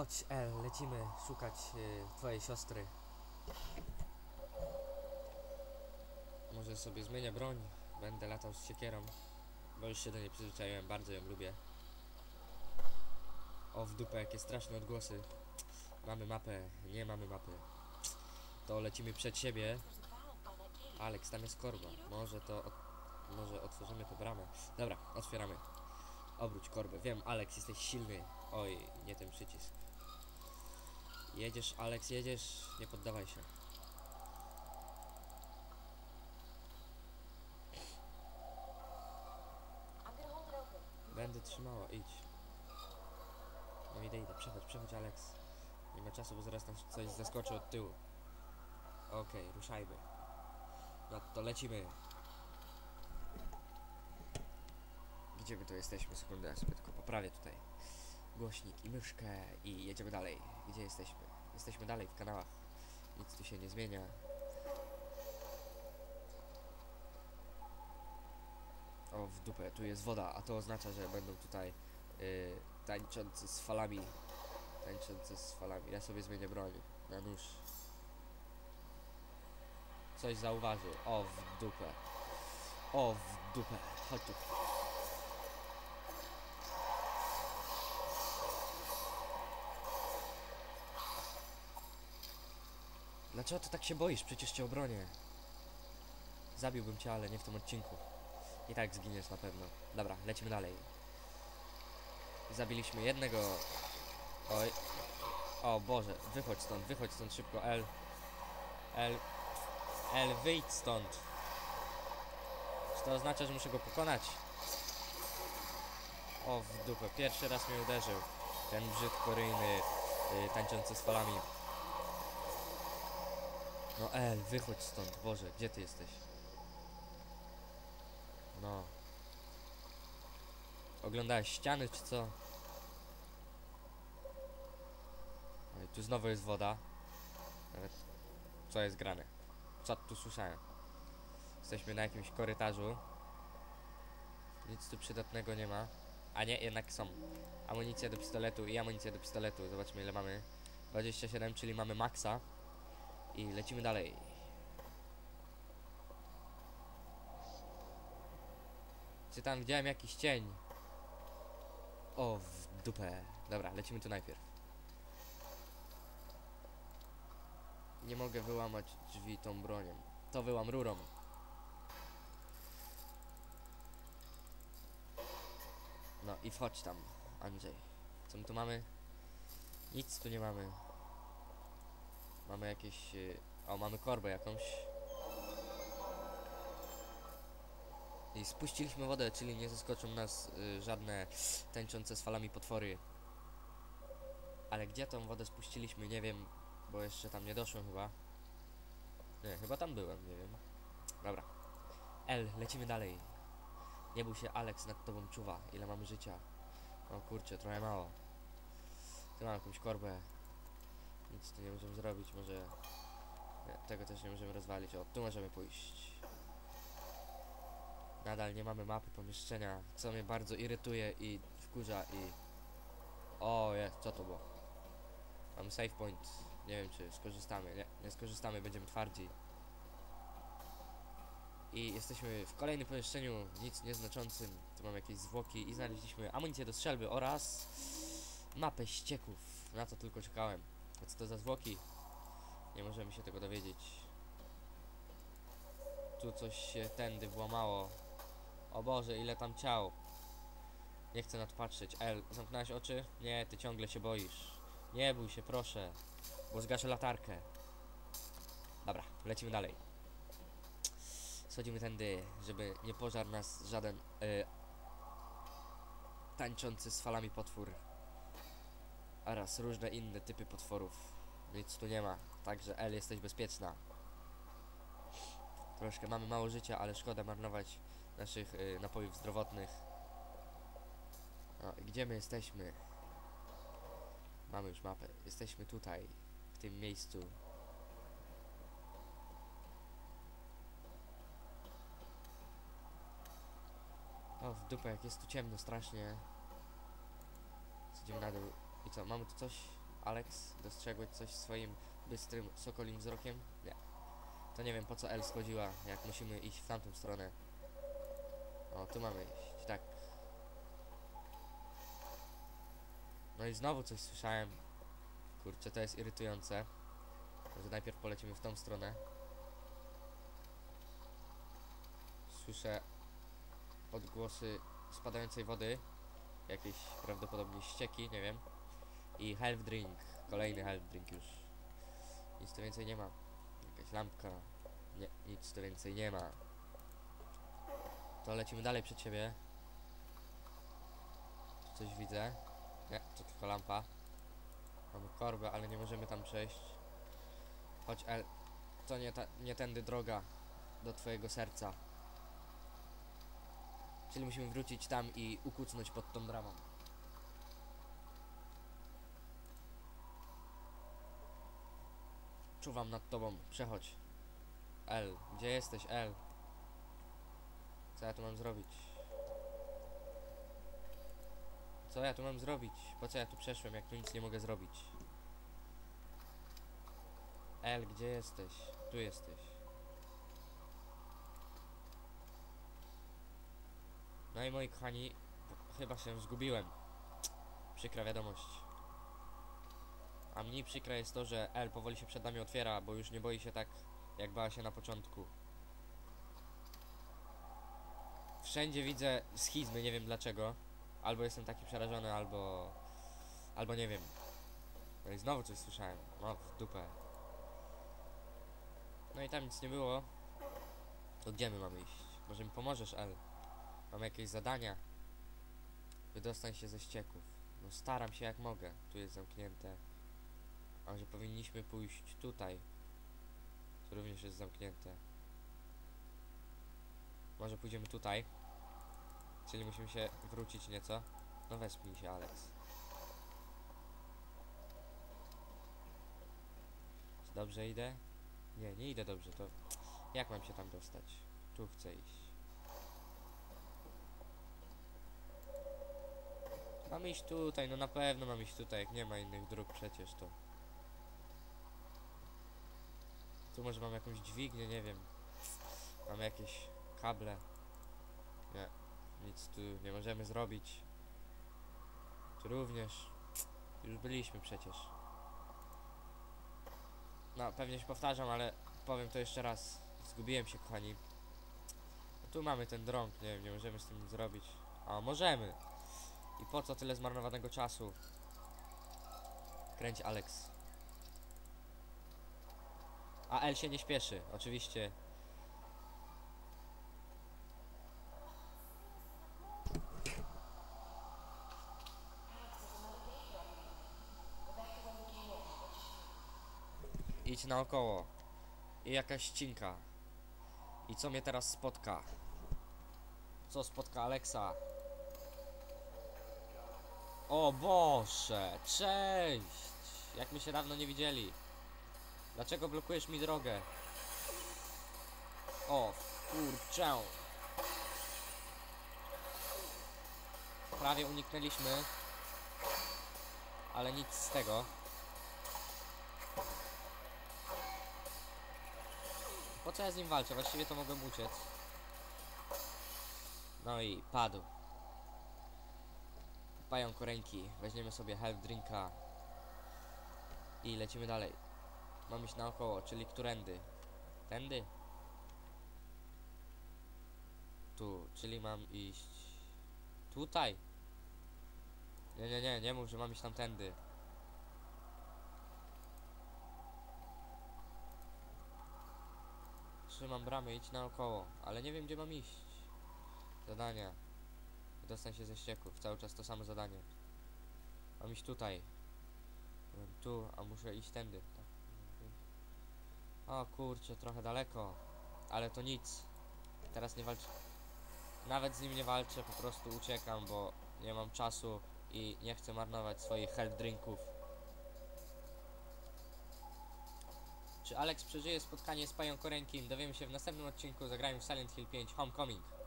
Chodź, El, lecimy szukać y, twojej siostry. Może sobie zmienię broń. Będę latał z siekierą. Bo już się do niej przyzwyczaiłem, bardzo ją lubię. O, w dupę, jakie straszne odgłosy. Mamy mapę, nie mamy mapy. To lecimy przed siebie. Alex, tam jest korba. Może to... Może otworzymy tę bramę. Dobra, otwieramy. Obróć korbę. Wiem, Alex, jesteś silny. Oj, nie ten przycisk. Jedziesz, Alex, jedziesz. Nie poddawaj się. Będę trzymała, idź. No idę, idę. Przechodź, przechodź, Alex. Nie ma czasu, bo zaraz tam coś zaskoczy od tyłu. Okej, ruszajmy. No to lecimy. Gdzie my tu jesteśmy? Sekundę, ja sobie tylko poprawię tutaj głośnik i myszkę i jedziemy dalej. Gdzie jesteśmy? Jesteśmy dalej w kanałach. Nic tu się nie zmienia. O, w dupę, tu jest woda, a to oznacza, że będą tutaj yy, tańczący z falami. Tańczący z falami. Ja sobie zmienię broń na nóż. Coś zauważył. O, w dupę. O, w dupę. Chodź tu. Dlaczego ty tak się boisz? Przecież cię obronię. Zabiłbym cię, ale nie w tym odcinku. I tak zginiesz na pewno. Dobra, lecimy dalej. Zabiliśmy jednego. Oj. O Boże, wychodź stąd, wychodź stąd szybko, L. L. L, wyjdź stąd. Czy to oznacza, że muszę go pokonać? O, w dupę, pierwszy raz mnie uderzył. Ten brzydkoryjny, yy, tańczący z falami. No L, wychodź stąd, Boże, gdzie ty jesteś? No. Oglądałeś ściany czy co? Tu znowu jest woda. Nawet co jest grane? Co tu słyszałem? Jesteśmy na jakimś korytarzu. Nic tu przydatnego nie ma. A nie, jednak są. Amunicja do pistoletu i amunicja do pistoletu. Zobaczmy ile mamy. 27, czyli mamy maksa. I lecimy dalej. Czy tam widziałem jakiś cień? O, w dupę. Dobra, lecimy tu najpierw. Nie mogę wyłamać drzwi tą bronią. To wyłam rurą. No i wchodź tam, Andrzej. Co my tu mamy? Nic tu nie mamy. Mamy jakieś... y, O, mamy korbę jakąś. I spuściliśmy wodę, czyli nie zaskoczą nas y, żadne tańczące z falami potwory. Ale gdzie tą wodę spuściliśmy, nie wiem, bo jeszcze tam nie doszłem chyba. Nie, chyba tam byłem, nie wiem. Dobra. L, lecimy dalej. Nie bój się, Alex nad tobą czuwa. Ile mamy życia? O kurczę, trochę mało. Tu mam jakąś korbę. Nic tu nie możemy zrobić, może... Nie, tego też nie możemy rozwalić. O, tu możemy pójść. Nadal nie mamy mapy pomieszczenia, co mnie bardzo irytuje i wkurza i... O, jest, co to było? Mamy save point. Nie wiem, czy skorzystamy. Nie, nie skorzystamy, będziemy twardzi. I jesteśmy w kolejnym pomieszczeniu, nic nieznaczącym. Tu mamy jakieś zwłoki i znaleźliśmy amunicję do strzelby oraz mapę ścieków. Na to tylko czekałem. A co to za zwłoki? Nie możemy się tego dowiedzieć. Tu coś się tędy włamało. O Boże, ile tam ciał. Nie chcę na to patrzeć. El, zamknąłeś oczy? Nie, ty ciągle się boisz. Nie bój się, proszę. Bo zgaszę latarkę. Dobra, lecimy dalej. Schodzimy tędy, żeby nie pożar nas żaden y, tańczący z falami potwór. Oraz różne inne typy potworów. Nic tu nie ma, także El jesteś bezpieczna. Troszkę mamy mało życia, ale szkoda marnować naszych y, napojów zdrowotnych. No, gdzie my jesteśmy? Mamy już mapę. Jesteśmy tutaj, w tym miejscu. O, w dupę, jak jest tu ciemno strasznie. Idziemy na dół. I co, mamy tu coś? Alex, dostrzegłeś coś swoim bystrym, sokolim wzrokiem? Nie. To nie wiem po co El schodziła, jak musimy iść w tamtą stronę. O, tu mamy iść, tak. No i znowu coś słyszałem. Kurczę, to jest irytujące. Może najpierw polecimy w tą stronę. Słyszę odgłosy spadającej wody. Jakieś prawdopodobnie ścieki, nie wiem. I health drink. Kolejny health drink już. Nic tu więcej nie ma. Jakaś lampka. Nie, nic tu więcej nie ma. To lecimy dalej przed siebie. Coś widzę. Nie, to tylko lampa. Mamy korbę, ale nie możemy tam przejść. Chodź El. To nie, ta, nie tędy droga do twojego serca. Czyli musimy wrócić tam i ukucnąć pod tą bramą. Czuwam nad tobą, przechodź. El, gdzie jesteś, El? Co ja tu mam zrobić? Co ja tu mam zrobić? Po co ja tu przeszłem, jak tu nic nie mogę zrobić? El, gdzie jesteś? Tu jesteś. No i moi kochani, chyba się zgubiłem. Przykra wiadomość. A mniej przykre jest to, że El powoli się przed nami otwiera, bo już nie boi się tak, jak bała się na początku. Wszędzie widzę schizmy, nie wiem dlaczego. Albo jestem taki przerażony, albo... Albo nie wiem. No i znowu coś słyszałem. No, w dupę. No i tam nic nie było. To gdzie my mamy iść? Może mi pomożesz, El? Mam jakieś zadania. Wydostań się ze ścieków. No staram się jak mogę. Tu jest zamknięte. A że powinniśmy pójść tutaj. To również jest zamknięte. Może pójdziemy tutaj. Czyli musimy się wrócić nieco. No wespnij się, Alex. Czy dobrze idę? Nie, nie idę dobrze, to... Jak mam się tam dostać? Tu chcę iść. Mamy iść tutaj, no na pewno mam iść tutaj, jak nie ma innych dróg przecież to. Tu może mam jakąś dźwignię, nie wiem. Mamy jakieś kable. Nie, nic tu nie możemy zrobić. Tu również. Już byliśmy przecież. No, pewnie się powtarzam, ale powiem to jeszcze raz. Zgubiłem się, kochani. No, tu mamy ten drąg, nie wiem, nie możemy z tym nic zrobić. A, możemy! I po co tyle zmarnowanego czasu? Kręć Alex. A El się nie śpieszy, oczywiście. Idź naokoło. I jakaś ścinka. I co mnie teraz spotka? Co spotka Alexa? O Boże, cześć! Jak my się dawno nie widzieli. Dlaczego blokujesz mi drogę? O, kurczę. Prawie uniknęliśmy. Ale nic z tego. Po co ja z nim walczę? Właściwie to mogłem uciec. No i padł. Pająk ręki. Weźmiemy sobie health drinka. I lecimy dalej. Mam iść naokoło, czyli którędy? Tędy? Tu, czyli mam iść... Tutaj? Nie, nie, nie, nie mów, że mam iść tamtędy. Trzymam bramy, idź naokoło, ale nie wiem gdzie mam iść. Zadania. Dostań się ze ścieków, cały czas to samo zadanie. Mam iść tutaj. Tu, a muszę iść tędy. O kurczę, trochę daleko. Ale to nic. Teraz nie walczę. Nawet z nim nie walczę, po prostu uciekam, bo nie mam czasu i nie chcę marnować swoich health drinków. Czy Alex przeżyje spotkanie z pająkorękim? Dowiemy się w następnym odcinku. Zagrajmy w Silent Hill 5 Homecoming.